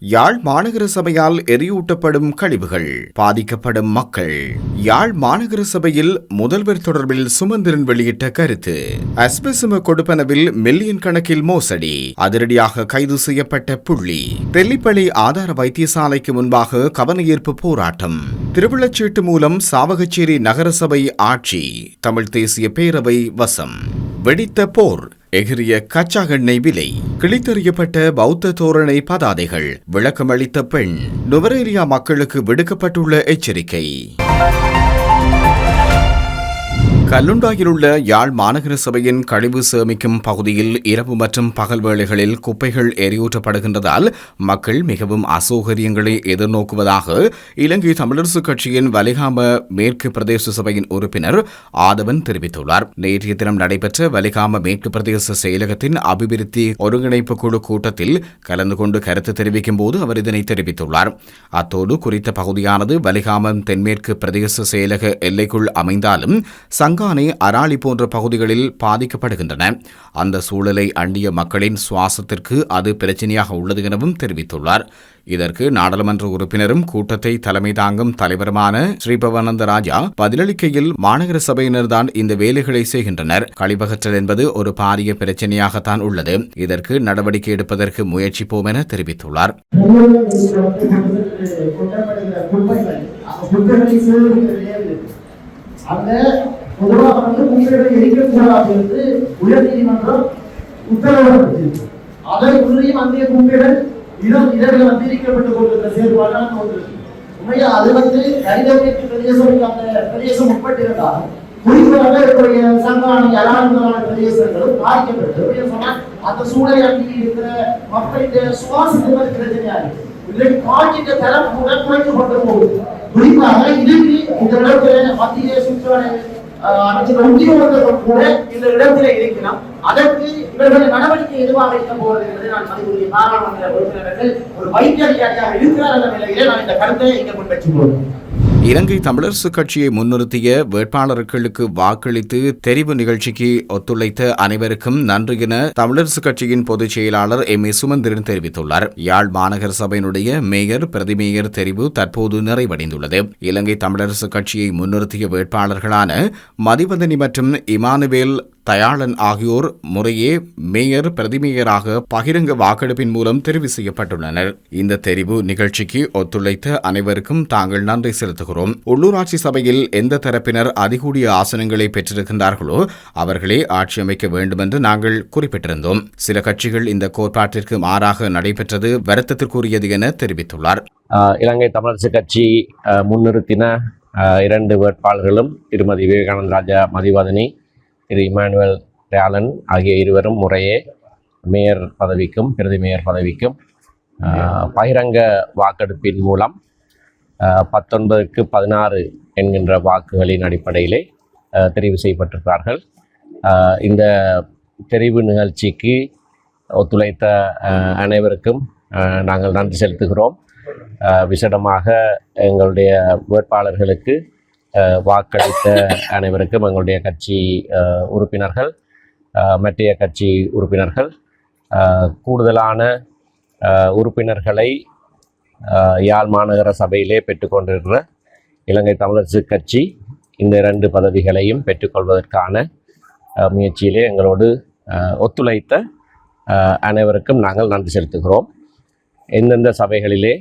யாழ் மாநகர சபையால் எரியூட்டப்படும் கழிவுகள் பாதிக்கப்படும் மக்கள். யாழ் மாநகர சபையில் முதல்வர் தொடர்பில் சுமந்திரன் வெளியிட்ட கருத்து. அஸ்பெசும கொடுப்பனவில் மில்லியன் கணக்கில் மோசடி அதிரடியாக கைது செய்யப்பட்ட புள்ளி. தெல்லிப்பள்ளி ஆதார வைத்தியசாலைக்கு முன்பாக கவனஈர்ப்பு போராட்டம். திருவிழச்சீட்டு மூலம் சாவகச்சேரி நகரசபை ஆட்சி தமிழ் தேசிய பேரவை வசம். வெடித்த போர் எகிரிய கச்சா எண்ணெய் விலை கிழித்தறியப்பட்ட பௌத்த தோரணை பதாதைகள் விளக்கமளித்த பெண் நுவரேலியா மக்களுக்கு விடுக்கப்பட்டுள்ள எச்சரிக்கை. கல்லுண்டாயில் உள்ள யாழ் மாநகர சபையின் கழிவு சேமிக்கும் பகுதியில் இரவு மற்றும் பகல் வேளைகளில் குப்பைகள் எரியூற்றப்படுகின்றதால் மக்கள் மிகவும் அசௌகரியங்களை எதிர்நோக்குவதாக இலங்கை தமிழரசுக் கட்சியின் வலிகாம மேற்கு பிரதேச சபையின் உறுப்பினர் ஆதவன் தெரிவித்துள்ளார். நேற்றைய தினம் நடைபெற்ற வலிகாம மேற்கு பிரதேச செயலகத்தின் அபிவிருத்தி ஒருங்கிணைப்பு குழு கூட்டத்தில் கலந்து கொண்டு கருத்து தெரிவிக்கும் போது அவர் இதனை தெரிவித்துள்ளார். அத்தோடு குறித்த பகுதியானது வலிகாமம் தென்மேற்கு பிரதேச செயலக எல்லைக்குள் அமைந்தாலும் சங்க சங்கானை அராலி போன்ற பகுதிகளில் பாதிக்கப்படுகின்றன. அந்த சூழலை அண்டிய மக்களின் சுவாசத்திற்கு அது பிரச்சனையாக உள்ளது எனவும் தெரிவித்துள்ளார். இதற்கு நாடாளுமன்ற உறுப்பினரும் கூட்டத்தை தலைமை தாங்கும் தலைவருமான ஸ்ரீபவானந்த ராஜா பதிலளிக்கையில் மாநகர சபையினர்தான் இந்த வேலைகளை செய்கின்றனர். கழிவகற்றல் என்பது ஒரு பாரிய பிரச்சனையாகத்தான் உள்ளது. இதற்கு நடவடிக்கை எடுப்பதற்கு முயற்சிப்போம் என தெரிவித்துள்ளார். அந்த பொதுவாக வந்து கும்பிகளை எரிக்கக்கூடாது என்று உயர் நீதிமன்றம் உத்தரவிடப்பட்டிருக்கு அதை உறுதியும் அந்திய கும்பிகள் இடம் இடங்கள் வந்திருக்கப்பட்டுக் கொண்டிருந்த செயல்பாடான ஒன்று. உண்மையா அது வந்து கைதவியத்து பிரதேசம் அந்த பிரதேசம் உட்பட்டிருந்தால் குறிப்பாக இவருடைய சங்காணி அலாரங்களான பிரதேசங்களும் பாதிக்கப்பட்டு சொன்னால் அந்த சூழலை அங்கி இருக்கிற மக்களுடைய சுவாசத்துக்கு பிரச்சனையா இருக்கு. இல்லை காற்றின் தரம் கூட குறைக்கப்பட்டு போகுது குறிப்பாக இதுக்கு இந்த இடத்துல மத்திய சுற்றுலா அமைச்சர் உத்தியோகத்தர்கள் கூட இந்த இடத்திலே இருக்கிறோம் அதற்கு இவர்கள் நடவடிக்கை எதுவாக இருக்க போகிறது என்பதை நான் பதிவுரிய பாராளுமன்ற உறுப்பினர்கள் ஒரு வைத்திய அதிகாரியாக இருக்கிறார் என்ற நிலையிலே நான் இந்த கருத்தை இங்கே முன்வச்சுள்ளோம் இலங்கை தமிழரசுக் கட்சியை முன்னிறுத்திய வேட்பாளர்களுக்கு வாக்களித்து தெரிவு நிகழ்ச்சிக்கு ஒத்துழைத்த அனைவருக்கும் நன்றி என தமிழரசுக் கட்சியின் பொதுச் செயலாளர் எம். ஏ. சுமந்திரன் தெரிவித்துள்ளார். யாழ் மாநகர சபையினுடைய மேயர் பிரதிமேயர் தெரிவு தற்போது நிறைவடைந்துள்ளது. இலங்கை தமிழரசுக் கட்சியை முன்னிறுத்திய வேட்பாளர்களான மதிவதனி மற்றும் இமானுவேல் தயாளன் ஆகியோர் முறையே மேயர் பிரதிமேயராக பகிரங்க வாக்கெடுப்பின் மூலம் தெரிவு செய்யப்பட்டுள்ளனர். இந்த தெரிவு நிகழ்ச்சிக்கு ஒத்துழைத்த அனைவருக்கும் தாங்கள் நன்றி செலுத்துகிறோம். உள்ளூராட்சி சபையில் எந்த தரப்பினர் அதிகூடிய ஆசனங்களை பெற்றிருக்கின்றார்களோ அவர்களே ஆட்சி அமைக்க வேண்டுமென்று நாங்கள் குறிப்பிட்டிருந்தோம். சில கட்சிகள் இந்த கோட்பாட்டிற்கு மாறாக நடைபெற்றது வருத்தத்திற்குரியது என தெரிவித்துள்ளார். இலங்கை தமிழரசு கட்சி முன்னிறுத்தின இரண்டு வேட்பாளர்களும் திருமதி விவேகானந்த ராஜா மதிவதனி திரு இமானுவல் டேலன் ஆகிய இருவரும் முறையே மேயர் பதவிக்கும் பிரதி மேயர் பதவிக்கும் பகிரங்க வாக்கெடுப்பின் மூலம் பத்தொன்பதுக்கு பதினாறு என்கின்ற வாக்குகளின் அடிப்படையிலே தெரிவு செய்யப்பட்டிருக்கிறார்கள். இந்த தெரிவு நிகழ்ச்சிக்கு ஒத்துழைத்த அனைவருக்கும் நாங்கள் நன்றி செலுத்துகிறோம். விசேடமாக எங்களுடைய வேட்பாளர்களுக்கு வாக்களித்த அனைவருக்கும் எங்களுடைய கட்சி உறுப்பினர்கள் மற்றைய கட்சி உறுப்பினர்கள் கூடுதலான உறுப்பினர்களை யாழ் மாநகர சபையிலே பெற்றுக்கொண்டிருக்கிற இலங்கை தமிழரசு கட்சி இந்த இரண்டு பதவிகளையும் பெற்றுக்கொள்வதற்கான முயற்சியிலே எங்களோடு ஒத்துழைத்த அனைவருக்கும் நாங்கள் நன்றி செலுத்துகிறோம். எந்தெந்த சபைகளிலே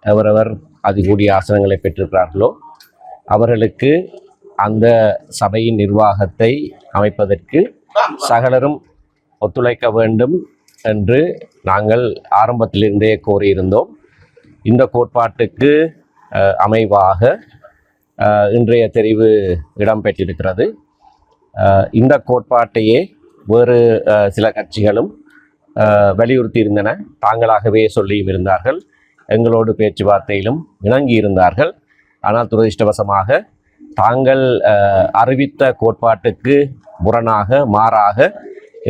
அவரவர் அதிகூடிய ஆசனங்களை பெற்றிருக்கிறார்களோ அவர்களுக்கு அந்த சபையின் நிர்வாகத்தை அமைப்பதற்கு சகலரும் ஒத்துழைக்க வேண்டும் என்று நாங்கள் ஆரம்பத்திலிருந்தே கோரியிருந்தோம். இந்த கோட்பாட்டுக்கு அமைவாக இன்றைய தெரிவு இடம்பெற்றிருக்கிறது. இந்த கோட்பாட்டையே வேறு சில கட்சிகளும் வலியுறுத்தி இருந்தன தாங்களாகவே சொல்லியும் இருந்தார்கள். எங்களோடு பேச்சுவார்த்தையிலும் இணங்கி இருந்தார்கள் ஆனால் துரதிருஷ்டவசமாக தாங்கள் அறிவித்த கோட்பாட்டுக்கு முரணாக மாறாக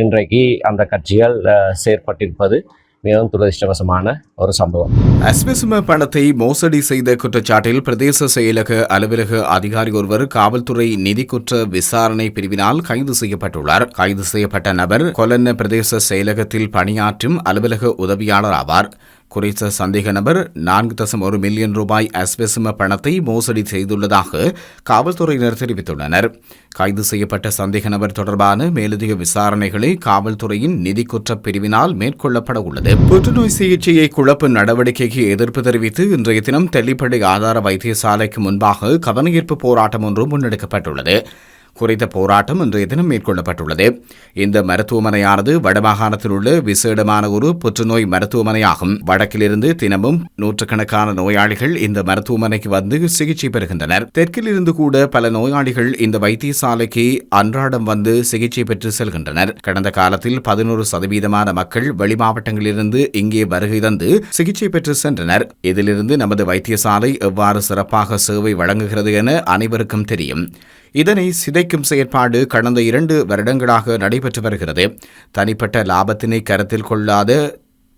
இன்றைக்கு அந்த கட்சிகள் செயற்பட்டிருப்பது மிகவும் துரதிருஷ்டவசமான ஒரு சம்பவம். அஸ்மிசும பணத்தை மோசடி செய்த குற்றச்சாட்டில் பிரதேச செயலக அலுவலக அதிகாரி ஒருவர் காவல்துறை நிதி குற்ற விசாரணை பிரிவினால் கைது செய்யப்பட்டுள்ளார். கைது செய்யப்பட்ட நபர் கொலன்ன பிரதேச செயலகத்தில் பணியாற்றும் அலுவலக உதவியாளர் ஆவார். குறித்த சந்தேக நபர் நான்கு தசம் ஒரு மில்லியன் ரூபாய் அஸ்பெசும பணத்தை மோசடி செய்துள்ளதாக காவல்துறையினர் தெரிவித்துள்ளனர். கைது செய்யப்பட்ட சந்தேக நபர் தொடர்பான மேலதிக விசாரணைகளை காவல்துறையின் நிதி குற்றப் பிரிவினால் மேற்கொள்ளப்பட உள்ளது. புற்றுநோய் சிகிச்சையை குழப்பும் நடவடிக்கைக்கு எதிர்ப்பு தெரிவித்து இன்றைய தினம் தெல்லிப்படை ஆதார வைத்தியசாலைக்கு முன்பாக கவனஈர்ப்பு போராட்டம் ஒன்று முன்னெடுக்கப்பட்டுள்ளது. குறித்த போராட்டம் இன்றைய தினம் மேற்கொள்ளப்பட்டுள்ளது. இந்த மருத்துவமனையானது வடமாகாணத்தில் உள்ள விசேடமான ஒரு புற்றுநோய் மருத்துவமனையாகும். வடக்கிலிருந்து தினமும் நூற்றுக்கணக்கான நோயாளிகள் இந்த மருத்துவமனைக்கு வந்து சிகிச்சை பெறுகின்றனர். தெற்கில் இருந்து கூட பல நோயாளிகள் இந்த வைத்தியசாலைக்கு அன்றாடம் வந்து சிகிச்சை பெற்று செல்கின்றனர். கடந்த காலத்தில் பதினோரு சதவீதமான மக்கள் வெளிமாவட்டங்களிலிருந்து இங்கே வருகை தந்து சிகிச்சை பெற்று சென்றனர். இதிலிருந்து நமது வைத்தியசாலை எவ்வாறு சிறப்பாக சேவை வழங்குகிறது என அனைவருக்கும் தெரியும். இதனை சிதைக்கும் செயற்பாடு கடந்த இரண்டு வருடங்களாக நடைபெற்று வருகிறது. தனிப்பட்ட லாபத்தினை கருத்தில் கொள்ளாத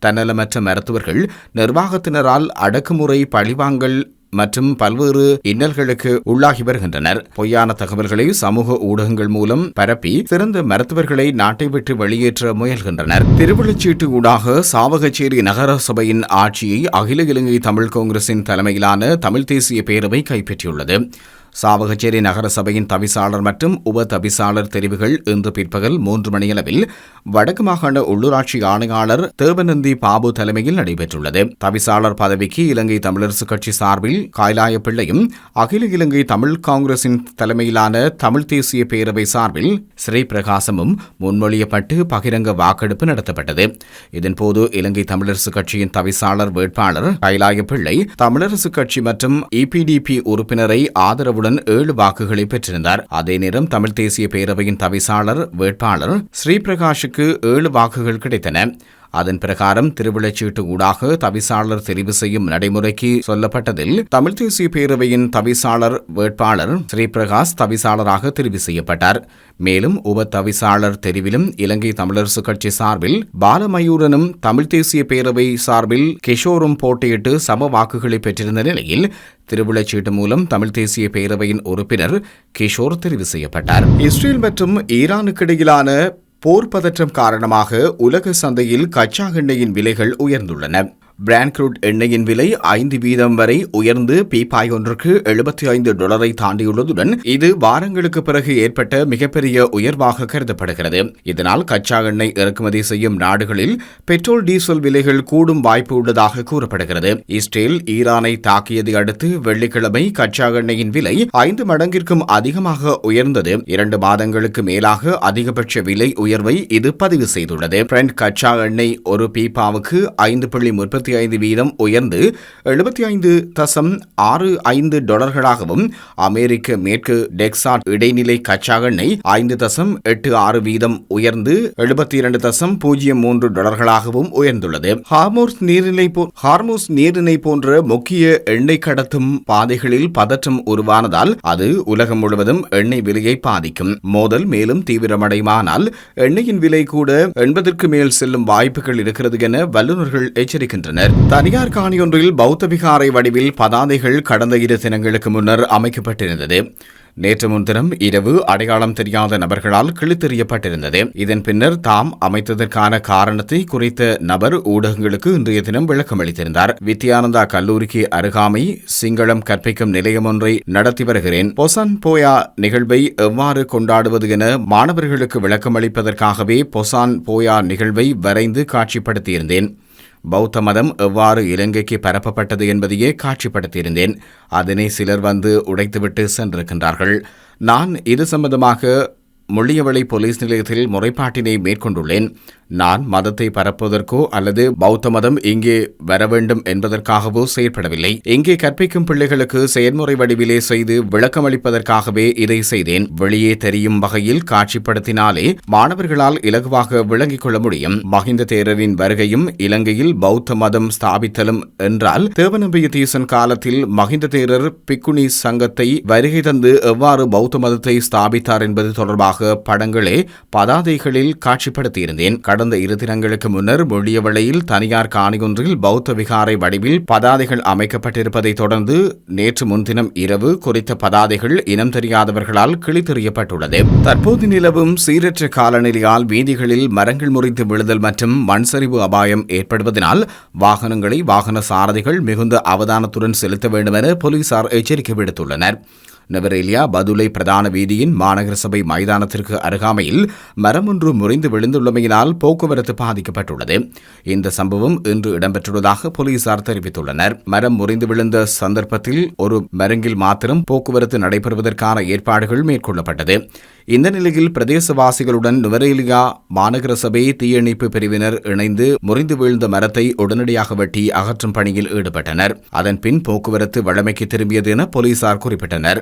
தன்னலமற்ற மருத்துவர்கள் நிர்வாகத்தினரால் அடக்குமுறை பழிவாங்கல் மற்றும் பல்வேறு இன்னல்களுக்கு உள்ளாகி வருகின்றனர். பொய்யான தகவல்களை சமூக ஊடகங்கள் மூலம் பரப்பி சிறந்த மருத்துவர்களை நாட்டை விட்டு வெளியேற்ற முயல்கின்றனர். திருவிழச்சீட்டு ஊடாக சாவகச்சேரி நகர சபையின் ஆட்சியை அகில இலங்கை தமிழ் காங்கிரசின் தலைமையிலான தமிழ் தேசிய பேரவை கைப்பற்றியுள்ளது. சாவகச்சேரி நகரசபையின் தவிசாளர் மற்றும் உப தவிசாளர் தெரிவுகள் இன்று பிற்பகல் மூன்று மணியளவில் வடக்கு மாகாண உள்ளூராட்சி ஆணையாளர் தேவநந்தி பாபு தலைமையில் நடைபெற்றுள்ளது. தவிசாளர் பதவிக்கு இலங்கை தமிழரசு கட்சி சார்பில் காய்லாய பிள்ளையும் அகில இலங்கை தமிழ் காங்கிரசின் தலைமையிலான தமிழ் தேசிய பேரவை சார்பில் ஸ்ரீ பிரகாசமும் முன்மொழியப்பட்டு பகிரங்க வாக்கெடுப்பு நடத்தப்பட்டது. இதன்போது இலங்கை தமிழரசு கட்சியின் தவிசாளர் வேட்பாளர் கைலாய பிள்ளை தமிழரசு கட்சி மற்றும் இபிடிபி உறுப்பினரை ஆதரவு ஆதரவுடன் ஏழு வாக்குகளை பெற்றிருந்தார். அதே நேரம் தமிழ் தேசிய பேரவையின் தவிசாளர் வேட்பாளர் ஸ்ரீபிரகாஷுக்கு ஏழு வாக்குகள் கிடைத்தன. அதன் பிரகாரம் திருவிழச்சீட்டு ஊடாக தவிசாளர் தெரிவு செய்யும் நடைமுறைக்கு சொல்லப்பட்டதில் தமிழ் தேசிய பேரவையின் தவிசாளர் வேட்பாளர் ஸ்ரீபிரகாஷ் தவிசாளராக தெரிவு செய்யப்பட்டார். மேலும் உப தவிசாளர் தெரிவிலும் இலங்கை தமிழரசு கட்சி சார்பில் பாலமயூரனும் தமிழ் தேசிய பேரவை சார்பில் கிஷோரும் போட்டியிட்டு சம வாக்குகளை பெற்றிருந்த நிலையில் திருவிழச்சீட்டு மூலம் தமிழ் தேசிய பேரவையின் உறுப்பினர் கிஷோர் தெரிவு செய்யப்பட்டார். இஸ்ரேல் மற்றும் ஈரானுக்கு இடையிலான போர் பதற்றம் காரணமாக உலக சந்தையில் கச்சா எண்ணெயின் விலைகள் உயர்ந்துள்ளன. பிராண்ட் க்ரூட் எண்ணெயின் விலை ஐந்து வீதம் வரை உயர்ந்து பீப்பாய் ஒன்றுக்கு எழுபத்தி ஐந்து டாலரை தாண்டியுள்ளதுடன் இது வாரங்களுக்கு பிறகு ஏற்பட்ட மிகப்பெரிய உயர்வாக கருதப்படுகிறது. இதனால் கச்சா எண்ணெய் இறக்குமதி செய்யும் நாடுகளில் பெட்ரோல் டீசல் விலைகள் கூடும் வாய்ப்பு உள்ளதாக கூறப்படுகிறது. இஸ்ரேல் ஈரானை தாக்கியதை அடுத்து வெள்ளிக்கிழமை கச்சா எண்ணெயின் விலை ஐந்து மடங்கிற்கும் அதிகமாக உயர்ந்தது. இரண்டு மாதங்களுக்கு மேலாக அதிகபட்ச விலை உயர்வை இது பதிவு செய்துள்ளது. பிரெண்ட் கச்சா எண்ணெய் ஒரு பீப்பாவுக்கு ஐந்து புள்ளி முப்பத்தி ஐந்து வீதம் உயர்ந்து எழுபத்தி ஐந்து தசம் ஆறு ஐந்து டாலர்களாகவும் அமெரிக்க மேற்கு டெக்சாட் இடைநிலை கச்சா எண்ணெய் ஐந்து தசம் எட்டு ஆறு வீதம் உயர்ந்து எழுபத்தி இரண்டு தசம் பூஜ்ஜியம் மூன்று டாலர்களாகவும் உயர்ந்துள்ளது. ஹார்மோஸ் நீரிணை ஹார்மோஸ் நீரிணை போன்ற முக்கிய எண்ணெய் கடத்தும் பாதைகளில் பதற்றம் உருவானதால் அது உலகம் முழுவதும் எண்ணெய் விலையை பாதிக்கும். மோதல் மேலும் தீவிரமடையுமானால் எண்ணெயின் விலை கூட எண்பதற்கு மேல் செல்லும் வாய்ப்புகள் இருக்கிறது என வல்லுநர்கள் எச்சரிக்கின்றனர். தனியார் காணியொன்றில் பௌத்த விகாரை வடிவில் பதாதைகள் கடந்த இரு தினங்களுக்கு முன்னர் அமைக்கப்பட்டிருந்தது. நேற்று முன்தினம் இரவு அடையாளம் தெரியாத நபர்களால் கிழித்தெறியப்பட்டிருந்தது. இதன் பின்னர் தாம் அமைத்ததற்கான காரணத்தை குறித்த நபர் ஊடகங்களுக்கு இன்றைய தினம் விளக்கம் அளித்திருந்தார். வித்யானந்தா கல்லூரிக்கு அருகாமை சிங்களம் கற்பிக்கும் நிலையம் ஒன்றை நடத்தி வருகிறேன். பொசன் போயா நிகழ்வை எவ்வாறு கொண்டாடுவது என மாணவர்களுக்கு விளக்கம் அளிப்பதற்காகவே பொசான் போயா நிகழ்வை வரைந்து காட்சிப்படுத்தியிருந்தேன். பௌத்த மதம் எவ்வாறு இலங்கைக்கு பரப்பப்பட்டது என்பதையே காட்சிப்படுத்தியிருந்தேன். அதனை சிலர் வந்து உடைத்துவிட்டு சென்றிருக்கின்றார்கள். நான் இது சம்பந்தமாக முள்ளியவளை போலீஸ் நிலையத்தில் முறைப்பாட்டினை மேற்கொண்டுள்ளேன். நான் மதத்தை பரப்புவதற்கோ அல்லது பௌத்த மதம் இங்கே வர வேண்டும் என்பதற்காகவோ செயற்படவில்லை. இங்கே கற்பிக்கும் பிள்ளைகளுக்கு செயல்முறை வடிவிலே செய்து விளக்கமளிப்பதற்காகவே இதை செய்தேன். வெளியே தெரியும் வகையில் காட்சிப்படுத்தினாலே மாணவர்களால் இலகுவாக விளங்கிக் கொள்ள முடியும். மஹிந்த தேரரின் வருகையும் இலங்கையில் பௌத்த மதம் ஸ்தாபித்தலும் என்றால் தேவநம்பியதீசன் காலத்தில் மஹிந்த தேரர் பிக்குனி சங்கத்தை வருகை தந்து எவ்வாறு பௌத்த மதத்தை ஸ்தாபித்தார் என்பது தொடர்பாக தொடர்பாக படங்களே பதாதைகளில் காட்சிப்படுத்தியிருந்தேன். கடந்த இரு தினங்களுக்கு முன்னர் மொழியவளையில் தனியார் காணியொன்றில் பௌத்த விகாரை வடிவில் பதாதைகள் அமைக்கப்பட்டிருப்பதை தொடர்ந்து நேற்று முன்தினம் இரவு குறித்த பதாதைகள் இனம் தெரியாதவர்களால் கிழித்தெறியப்பட்டுள்ளது. தற்போது நிலவும் சீரற்ற காலநிலையால் வீதிகளில் மரங்கள் முறிந்து விழுதல் மற்றும் மண் சரிவு அபாயம் ஏற்படுவதனால் வாகனங்களை வாகன சாரதிகள் மிகுந்த அவதானத்துடன் செலுத்த வேண்டும் என போலீசார் எச்சரிக்கை விடுத்துள்ளனர். நெவரேலியா பதுலை பிரதான வீதியின் மாநகர சபை மைதானத்திற்கு அருகாமையில் மரம் ஒன்று முறிந்து விழுந்துள்ளமையினால் போக்குவரத்து பாதிக்கப்பட்டுள்ளது. இந்த சம்பவம் இன்று இடம்பெற்றுள்ளதாக போலீசார் தெரிவித்துள்ளனர். மரம் முறிந்து விழுந்த சந்தர்ப்பத்தில் ஒரு மரங்கில் மாத்திரம் போக்குவரத்து நடைபெறுவதற்கான ஏற்பாடுகள் மேற்கொள்ளப்பட்டது. இந்த நிலையில் பிரதேசவாசிகளுடன் நுவரேலியா மாநகர சபை தீயணைப்பு பிரிவினர் இணைந்து முறிந்து வீழ்ந்த மரத்தை உடனடியாக வெட்டி அகற்றும் பணியில் ஈடுபட்டனர். அதன்பின் போக்குவரத்து வழமைக்கு திரும்பியது என போலீசார் குறிப்பிட்டனர்.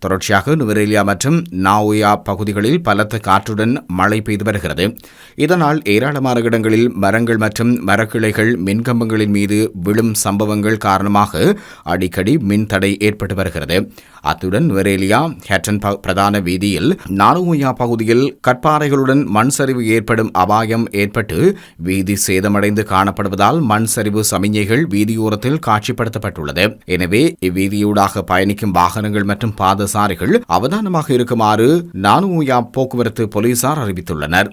தொடர்ச்சியாக நுவரேலியா மற்றும் நாவோயா பகுதிகளில் பலத்த காற்றுடன் மழை பெய்து வருகிறது. இதனால் ஏராளமான இடங்களில் மரங்கள் மற்றும் மரக்கிளைகள் மின்கம்பங்களின் மீது விழும் சம்பவங்கள் காரணமாக அடிக்கடி மின்தடை ஏற்பட்டு வருகிறது. அத்துடன் நுவரேலியா ஹேட்டன் ப- பிரதான வீதியில் நானுயா பகுதியில் கற்பாறைகளுடன் மண் சரிவு ஏற்படும் அபாயம் ஏற்பட்டு வீதி சேதமடைந்து காணப்படுவதால் மண் சரிவு சமிஞைகள் வீதியோரத்தில் காட்சிப்படுத்தப்பட்டுள்ளது. எனவே இவ்வீதியூடாக பயணிக்கும் வாகனங்கள் மற்றும் பாத பாதசாரிகள் அவதானமாக இருக்குமாறு நானுயா போக்குவரத்து போலீசார் அறிவித்துள்ளனர்.